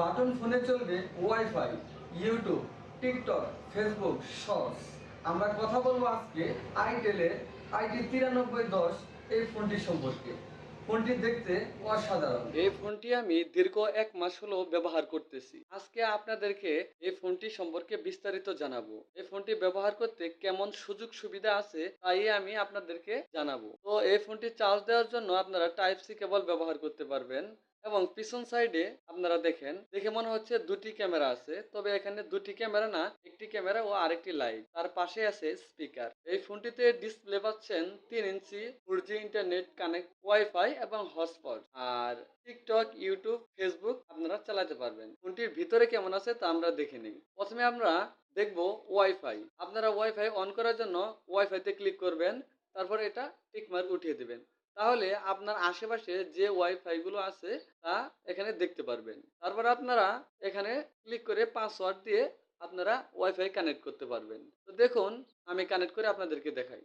Button ফোনে চলবে WiFi, YouTube, TikTok, Facebook, shorts. আমরা কথা বলব আজকে আইটেলের আইটি তিরানব্বই দশ এই ফোনটি সম্পর্কে। ফোনটি দেখতে অসাধারণ। এই ফোনটি আমি দীর্ঘ এক মাস হলো ব্যবহার করতেছি। আজকে আপনাদেরকে এই ফোনটি সম্পর্কে বিস্তারিত জানাব। এই ফোনটি ব্যবহার করতে কেমন সুযোগ সুবিধা আছে তাই আমি আপনাদেরকে জানাব। তো এই ফোনটি চার্জ দেওয়ার জন্য আপনারা টাইপ সি কেবল ব্যবহার করতে পারবেন। এবং পিছন সাইডে আপনারা দেখেন, দেখে মনে হচ্ছে দুটি ক্যামেরা আছে, তবে এখানে দুটি ক্যামেরা না, একটি ক্যামেরা ও আরেকটি লাইট। তার পাশে আছে স্পিকার। এই ফোনটিতে ডিসপ্লে পাচ্ছেন তিন inch four internet connect, WiFi এবং হটস্পট। আর টিকটক, ইউটিউব, ফেসবুক আপনারা চালাতে পারবেন। ফোনটির ভিতরে কেমন আছে তা আমরা দেখে নিই। প্রথমে আমরা দেখব ওয়াইফাই। আপনারা ওয়াইফাই অন করার জন্য ওয়াইফাইতে ক্লিক করবেন, তারপর এটা টিকমার্ক উঠিয়ে দিবেন। তাহলে আপনার আশেপাশে যে ওয়াইফাই গুলো আছে, তা এখানে দেখতে পারবেন। তারপর আপনারা এখানে ক্লিক করে পাসওয়ার্ড দিয়ে আপনারা ওয়াইফাই কানেক্ট করতে পারবেন। তো দেখুন, আমি কানেক্ট করে আপনাদেরকে দেখাই।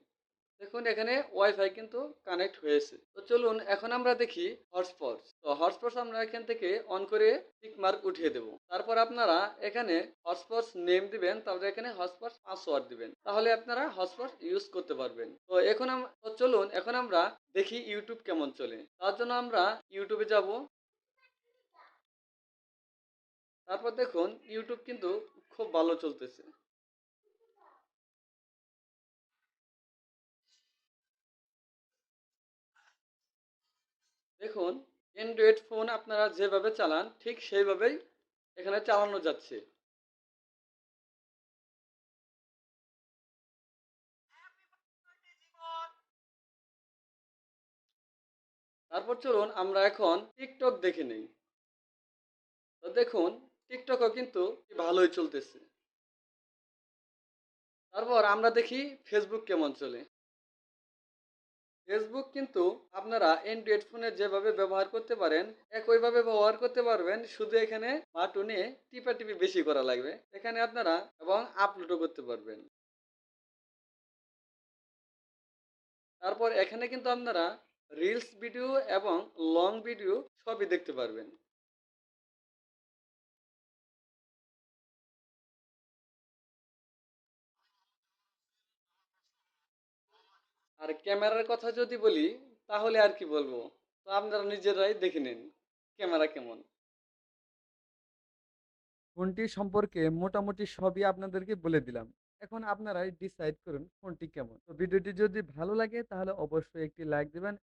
দেখুন, এখানে ওয়াইফাই কিন্তু কানেক্ট হয়েছে। তো চলুন, এখন আমরা দেখি হটস্পট তো হটস্পট আমরা এখান থেকে অন করে টিক মার্ক উঠিয়ে দেব। তারপর আপনারা এখানে হটস্পট নেম দিবেন, তারপরে এখানে হটস্পট পাসওয়ার্ড দিবেন। তাহলে আপনারা হটস্পট ইউজ করতে পারবেন। তো এখন তো চলুন, এখন আমরা দেখি ইউটিউব কেমন চলে। তার জন্য আমরা ইউটিউবে যাব। তারপর দেখুন ইউটিউব কিন্তু খুব ভালো চলতেছে। দেখুন অ্যান্ড্রয়েড ফোন আপনারা যেভাবে চালান, ঠিক সেইভাবেই এখানে চালানো যাচ্ছে। তারপর চলুন আমরা এখন টিকটক দেখে নেই। তো দেখুন টিকটকও কিন্তু ভালোই চলতেছে। তারপর আমরা দেখি ফেসবুক কেমন চলে। ফেসবুক কিন্তু আপনারা অ্যান্ড্রয়েড ফোনে যেভাবে ব্যবহার করতে পারেন, একইভাবে ব্যবহার করতে পারবেন। শুধু এখানে বাটনে টিপাটিপি বেশি করা লাগবে। এখানে আপনারা এবং আপলোডও করতে পারবেন। তারপর এখানে কিন্তু আপনারা রিলস ভিডিও এবং লং ভিডিও সবই দেখতে পারবেন। আর ক্যামেরার কথা যদি বলি, তাহলে আর কি বলব? তো আপনারা নিজেরাই দেখে নিন, ক্যামেরা কেমন? ফোনটি সম্পর্কে মোটামুটি সবই আপনাদেরকে বলে দিলাম। এখন আপনারাই ডিসাইড করুন, ফোনটি কেমন? তো ভিডিওটি যদি ভালো লাগে, তাহলে অবশ্যই একটি লাইক দিবেন